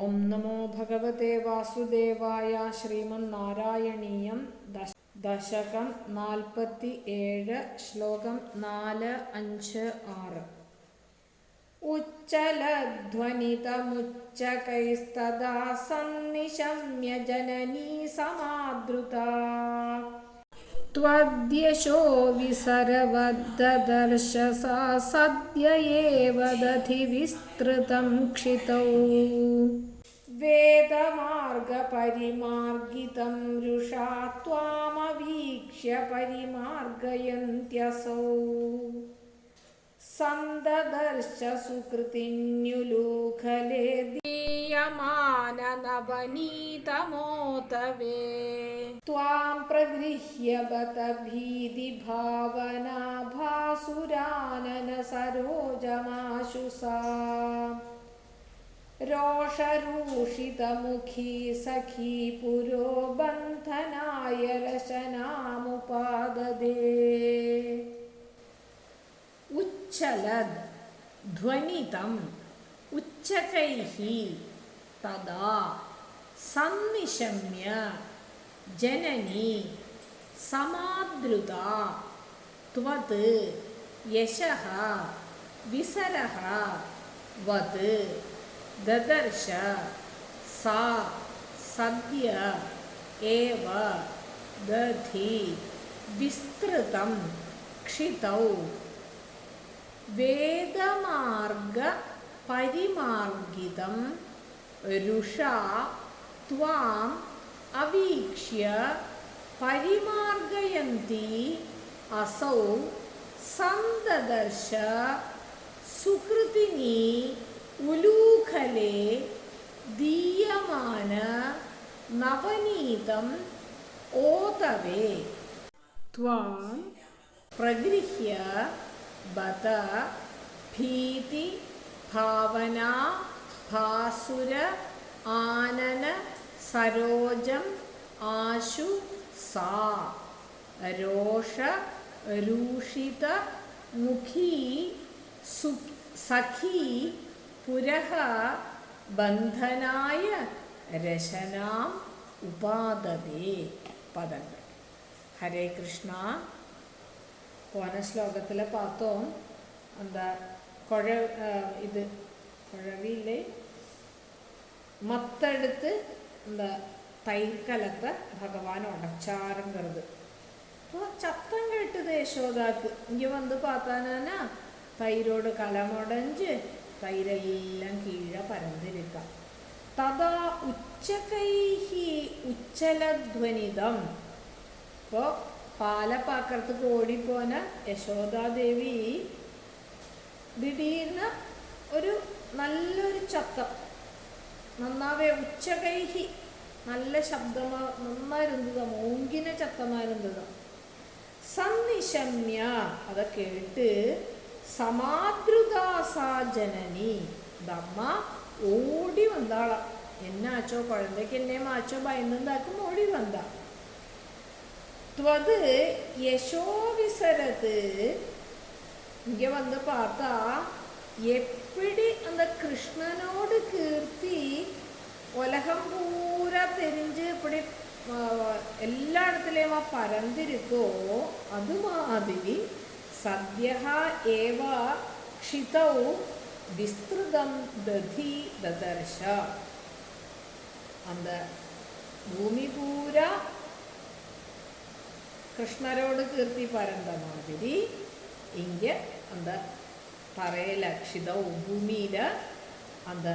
ഓം നമോ ഭഗവതേ വാസുദേവായ ശ്രീമന്നാരായണീയം ദശ ദശകം നാൽപ്പത്തി ഏഴ് ശ്ലോകം നാല് അഞ്ച് ആറ്. ഉച്ചലധ്വനിതമുച്ചകൈസ്തദാ സന്നിശമ്യ ജനനീ സമാദൃതാ त्वद्यशो विसरवद्ददर्श सा सद्य एव दधि विस्तृतं क्षितौ वेदमार्गपरिमार्गितं रुषा त्वामवीक्ष्य परिमार्गयन्त्यसौ सन्ददर्श सुकृतिन्युलूखले दीयमाननवनीतमोतवे त्वां प्रगृह्य बत भीतिभावना भासुरानन सरोजमाशु सा रोषरूषितमुखी सखी पुरो बन्धनाय लशनामुपाददे उच्चलद् ध्वनितम् उच्चकैः तदा सन्निशम्य जननी समादृता त्वत् यशः विसरः वत् ददर्श सा सद्य एव दधि विस्तृतं क्षितौ वेदमार्गपरिमार्गितं रुषा त्वाम् अवीक्ष्य परिमार्गयन्ती असौ सन्ददर्श सुकृतिनी उलूखले दीयमान नवनीतम् ओतवे त्वां प्रगृह्य ബത ഭീതി ഭാവന ഭാസുര ആനന സരോജം ആശു സാ. രോഷ രൂഷിത മുഖി സു സഖി പുരഃ ബന്ധനായ രശനാം ഉപാദതേ. പദങ്ങൾ. ഹരേ കൃഷ്ണ. പോന ശ്ലോകത്തിലെ പാത്തവും എന്താ കുഴ ഇത് കുഴവിയില്ലേ മത്തെടുത്ത് എന്താ തൈക്കലത്ത് ഭഗവാൻ ഉടച്ചാറും കരുത് അപ്പോൾ ചത്തം കേട്ടത് യശോദാക്ക്. ഇങ്ങ വന്ന് പാത്താനാ തൈരോട് കലമുടഞ്ച് തൈരെല്ലാം കീഴ പരന്നിരിക്കാം തഥാ ഉച്ചകൈഹി ഉച്ചലധ്വനിതം. ഇപ്പോൾ പാലപ്പാക്കറത്ത് ഓടിപ്പോന യശോദാദേവി ദിടീർന്ന് ഒരു നല്ലൊരു ചത്തം നന്നാവെ ഉച്ചകൈഹി. നല്ല ശബ്ദമാ നന്നായിരുന്നത് മൂങ്കിന ചത്തമായിരുന്നത് സന്നിശമ്യ അത് കേട്ട് സമാദ്രുദാസാ ജനനി ദമ്മ ഓടി വന്നാളാ. എന്നാച്ചോ കുഴന്തയ്ക്ക് മാച്ചോ ഭയന്നുണ്ടാക്കും ഓടി വന്ന. ത്വത് യശോവിസരത് ഇങ്ങ വന്ന് பார்த்தா எப்படி அந்த கிருஷ்ணனோடு கீர்த்தி உலகம் பூரா தெரிஞ்சு இப்படி எல்லா இடத்துலையும் பறந்திருக்கோ அது மாதிரி சத்யா ஏவ க்ஷிதௌ விஸ்திருதம் ததி ததர்ஷ அந்த பூமி കൃഷ്ണരോട് കീർത്തി പരന്ത മാതിരി ഇങ്ങ അത് തറയിലക്ഷിത ഭൂമിയിൽ അത്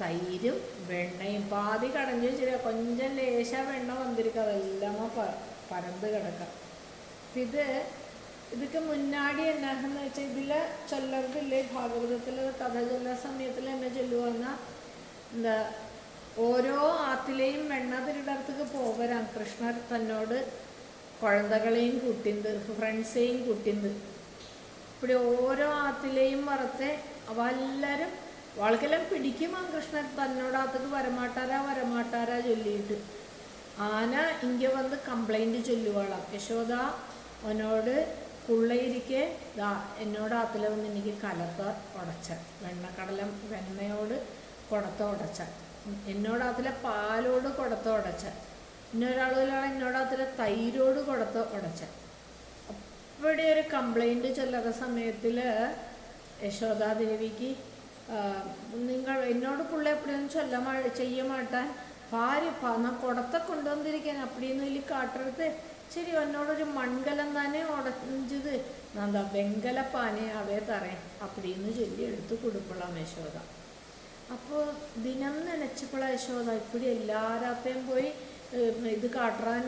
തൈരും വെണ്ണയും പാതി കടഞ്ഞ് വെച്ചിരിക്കുക കൊഞ്ചം ലേശ വെണ്ണ വന്നിരിക്കുക അതെല്ലാം പ പരന്ത് കിടക്കാം. ഇത് ഇതൊക്കെ മുന്നാടി എന്നാന്ന് വെച്ചാൽ ഇതിൽ ചൊല്ലർക്കില്ലേ ഭാഗവതത്തിൽ കഥ ചൊല്ല സമയത്തിൽ എന്നെ ചൊല്ലുവെന്ന എന്താ ഓരോ ആത്തിലെയും വെണ്ണ തിരിടത്തേക്ക് പോകരാം കൃഷ്ണർ തന്നോട് കുഴന്തകളെയും കൂട്ടിണ്ട് ഫ്രണ്ട്സേയും കൂട്ടിണ്ട്. ഇവിടെ ഓരോ ആത്തിലെയും വറുത്തെ വളക്കെല്ലാം പിടിക്കും ആ കൃഷ്ണൻ തന്നോടാത്തക്ക് വരമാട്ടാരാ വരമാട്ടാരാ ചൊല്ലിയിട്ട്. ആന ഇങ്ക വന്ന് കംപ്ലൈന്റ് ചൊല്ലുവാളാം. യശോദ അവനോട് പുള്ളയിരിക്കെ ദാ എന്നോടാത്തിൽ വന്ന് എനിക്ക് കലത്ത ഉടച്ച വെണ്ണക്കടല വെണ്ണയോട് കുടത്ത ഉടച്ച എന്നോടാത്തിലെ പാലോട് കുടത്ത ഉടച്ചാൽ ഇന്നൊരാളൊരാൾ എന്നോടത്തിലെ തൈരോട് കൊടുത്ത് ഉടച്ച ഇവിടെ ഒരു കംപ്ലൈന്റ് ചെല്ലാത്ത സമയത്തിൽ യശോദാദേവിക്ക് നിങ്ങൾ എന്നോട് പുള്ളി എപ്പോഴും ചൊല്ല ചെയ്യ മാട്ടാൻ ഭാര്യ പന്ന കുടത്തെ കൊണ്ടുവന്നിരിക്കാൻ അപ്പടിയൊന്നും ഇല്ല കാട്ടെടുത്ത്. ശരി എന്നോടൊരു മൺകലം തന്നെ ഉടഞ്ചത് എന്താ വെങ്കല അവയെ തറേ അപ്പടിന്ന് ചൊല്ലി എടുത്ത് കൊടുപ്പളാം യശോദ. അപ്പോൾ ദിനം നനച്ചപ്പോഴാ യശോദ ഇപ്പടി എല്ലാരാത്തെയും പോയി ഇത് കാട്ടാൻ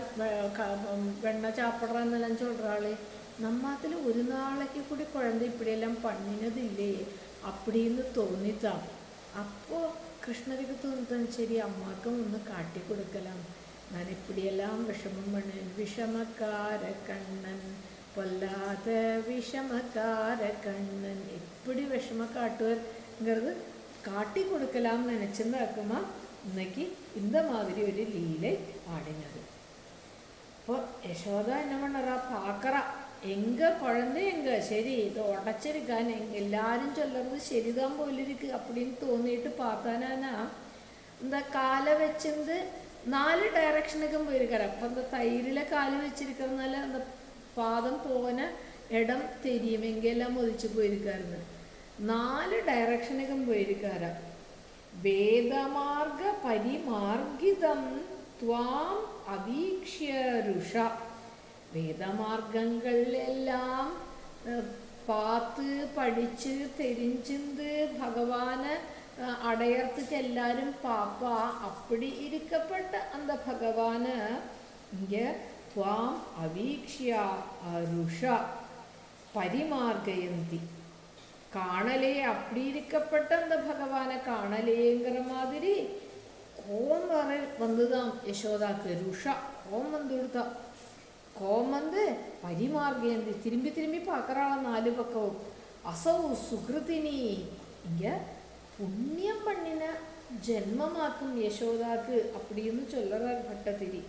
വെണ്ണ சாப்பிட்றான்னுலாம் சொல்கிறாள் നമ്മത്തിൽ ഒരു നാളേക്ക് കൂടി കുഴന്ത ഇപ്പിടെല്ലാം പണിഞ്ഞതില്ലേ അപ്പടിയെന്ന് തോന്നിത്താം അപ്പോൾ കൃഷ്ണർക്ക് തോന്നിത്താൻ ശരി അമ്മാക്കും ഒന്ന് കാട്ടിക്കൊടുക്കലാം ഞാൻ ഇപ്പിടിയെല്ലാം വിഷമം പണി വിഷമക്കാര കണ്ണൻ കൊല്ലാത്ത വിഷമക്കാര കണ്ണൻ എപ്പിടി വിഷമ കാട്ടുവരുന്നത് കാട്ടിക്കൊടുക്കലാം നനച്ചെന്നാക്കുമ്പോൾ இன்னைக்கு இந்த மாதிரி ஒரு லீலை ஆடினது இப்போ யசோதா என்ன பண்ணுறா பார்க்குறா എങ്ക കുഴന്തയെങ്ക ശരി ഇത് ഉടച്ചെടുക്കാൻ എല്ലാരും ചൊല്ലുന്നത് ശരിതാൻ പോലിരിക്ക് അപ്പടിന്ന് തോന്നിയിട്ട് പാത്താനാനാ എന്താ കാല വെച്ചത് നാല് ഡയറക്ഷനുക്കും പോയിരിക്കാറ് അപ്പം എന്താ തൈരിലെ കാൽ വെച്ചിരിക്കുന്നതിനാല് എന്താ പാദം പോന ഇടം തെരിയുമെങ്കിൽ എല്ലാം ഒതിച്ചു പോയിരിക്കാറുണ്ട് നാല് ഡയറക്ഷനുക്കും പോയിരിക്കാറ് വേദമാർഗ പരിമാർഗിതം ത്വാം അവീക്ഷ്യ രുഷ വേദമാർഗങ്ങളിലെല്ലാം ഏഹ്, பார்த்து படிச்சு தெரிஞ்சிருந்து பகவானை அஹ், அடையறதுக்கு எல்லாரும் பாப்பா அப்படி இருக்கப்பட்ட அந்த பகவானை இங்க துவாம் அவீக்ஷியா அருஷா பரிமார்கயந்தி காணலே அப்படி இருக்கப்பட்ட அந்த பகவானை காணலேங்கிற மாதிரி கோம் வர வந்துதான் யசோதாக்கு ருஷா கோம் வந்து கொடுத்தா கோம் வந்து பரிமார்கேந்தி திரும்பி திரும்பி பார்க்குறாள நாலு பக்கம் அசௌ சுகிருதினி இங்க புண்ணியம் பண்ணின ஜென்மமாக்கும் யசோதாக்கு அப்படின்னு சொல்லுறார் பட்டதிரி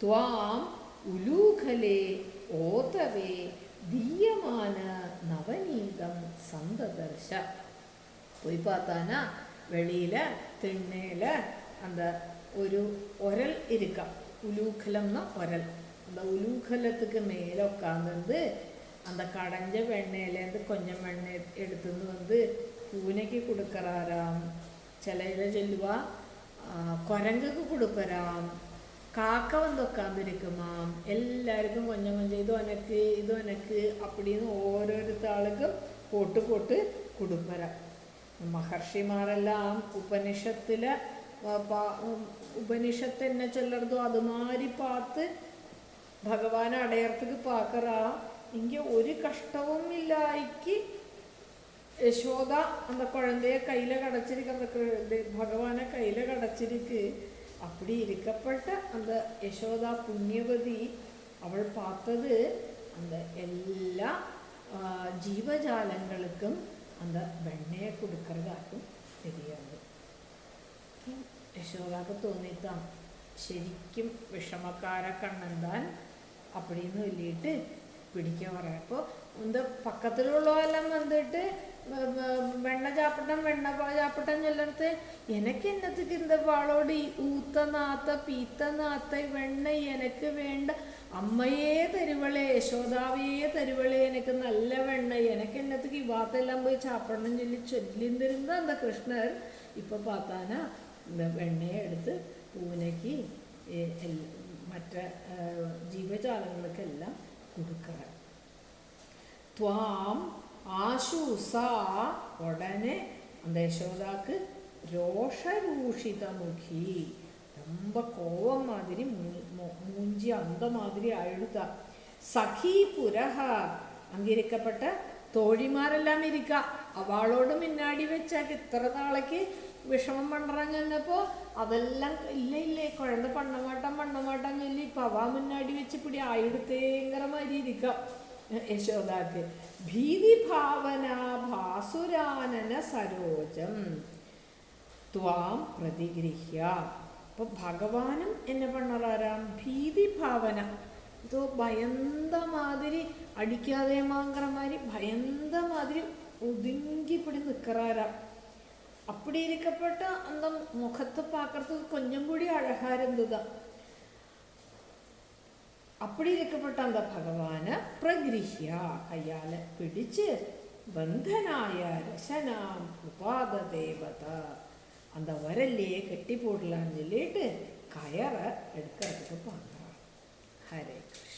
துவாம் உலூகலே ஓதவே தீயமான நவநீதம் சந்ததர்ஷ போய் பார்த்தானா வெளியில திண்ணையில அந்த ஒரு உரல் இருக்காம் உலூகலம்னா உரல் அந்த உலூகலத்துக்கு மேலே உட்காந்துருந்து அந்த கடைஞ்ச வெண்ணெயிலேருந்து கொஞ்சம் வெண்ணெய் எடுத்துன்னு வந்து பூனைக்கு கொடுக்கறாராம் சிலையில சொல்லுவா ஆ, குரங்குக்கு கொடுப்பறாம் കാക്ക വന്ന് മാം എല്ലാവർക്കും കൊഞ്ചം കൊഞ്ചം ഇത് എനക്ക് ഇത് എനക്ക് അപ്പടിന്ന് ഓരോരുത്താൾക്കും പോട്ട് പോട്ട് കൊടുപ്പര മഹർഷിമാരെല്ലാം ഉപനിഷത്തിലെ ഉപനിഷത്ത് എന്നെ ചെല്ലറതോ അതുമാതിരി പാത്ത് ഭഗവാൻ അടയർത്തുക്ക് പാക്കറാ. എങ്കിൽ ഒരു കഷ്ടവും ഇല്ലായിക്ക് യശോദ അന്ന കുഴന്തയെ കയ്യിലെ കടച്ചിരിക്കുന്ന ഭഗവാനെ കയ്യിലെ കടച്ചിരിക്ക് அப்படி இருக்கப்பட்ட அந்த யசோதா புண்ணியவதி அவள் பார்த்தது அந்த எல்லா ஆ, ஜீவஜாலங்களுக்கும் அந்த வெண்ணெயை கொடுக்கறதாக்கும் தெரியாது യശോദാക്ക് തോന്നിത്താം ശരിക്കും വിഷമക്കാര കണ്ണന്താൻ அப்படின்னு சொல்லிட்டு പിടിക്കാൻ പറയാം അപ്പോൾ இந்த പക്കത്തിലുള്ളതെല്ലാം വന്നിട്ട് വ- വ- വെണ്ണ ചാപ്പട്ടൻ വെണ്ണ ചാപ്പട്ടൻ ചെല്ലടുത്ത് എനക്ക് എന്നത്തേക്ക് എന്താ വാളോട് ഈ ഊത്ത നാത്ത പീത്ത നാത്ത വെണ്ണ എനക്ക് വേണ്ട. അമ്മയെ തരുവളേ യശോദാവേ തരുവളേ എനക്ക് നല്ല വെണ്ണ. എനക്ക് എന്നത്തേക്ക് ഇവാത്തെല്ലാം പോയി ചാപ്പിടണം ചൊല്ലി ചൊല്ലിന്തിരുന്ന എന്താ കൃഷ്ണർ? ഇപ്പൊ പാത്താന വെണ്ണയെ എടുത്ത് പൂനയ്ക്ക് മറ്റ ജീവജാലങ്ങൾക്കെല്ലാം കൊടുക്കുക ത്വാം அஹ், ஜீவஜாலங்களுக்கெல்லாம் கொடுக்குறார் துவாம் ஆசூசா உடனே அந்த யசோதாக்கு ரோஷரூஷிதமுகி ரொம்ப கோவம் மாதிரி மூ- மூ- மூஞ்சி அந்த மாதிரி அழுதா സഖീ പുരഹ അങ്ങിരിക്കപ്പെട്ട തോഴിമാരെല്ലാം ഇരിക്ക അവളോട് മിന്നാടി വെച്ചാൽ ഇത്ര നാളേക്ക് വിഷമം പണ്ടറാൻ ചെന്നപ്പോ അതെല്ലാം ഇല്ല ഇല്ലേ കുഴന്ത പണ്ണമാട്ടം പണ്ണമാട്ടം ചൊല്ലി ഇപ്പൊ അവ മുന്നാടി വെച്ച് പിടി ആയിടുത്തേങ്കര മാതിരി ഇരിക്കാം യശോദാക്ക് ഭീതി ഭാവന ഭാസുരാനന സരോജം ത്വാം പ്രതിഗ്രഹ്യ അപ്പൊ ഭഗവാനും എന്നെ പണറാരാം? ഭീതി ഭാവന ഇതോ ഭയന്ത മാതിരി അടിക്കാതെ മാങ്കറമാതിരി ഭയന്ത മാതിരി ഒതുങ്ങിപ്പിടി നിൽക്കറാരാം அப்படி இருக்கப்பட்ட அந்த முகத்தை பார்க்கறதுக்கு கொஞ்சம் கூடி அழகாக இருந்ததுதான் அப்படி இருக்கப்பட்ட அந்த பகவானை பிரகிருஹ்யா கையால பிடிச்சு பந்தனாய ரசனாம் உபாத தேவதா. அந்த வரல்லையே கட்டி போடலான்னு சொல்லிட்டு கயரை எடுக்கிறதுக்கு பார்க்குறான் ஹரே கிருஷ்ண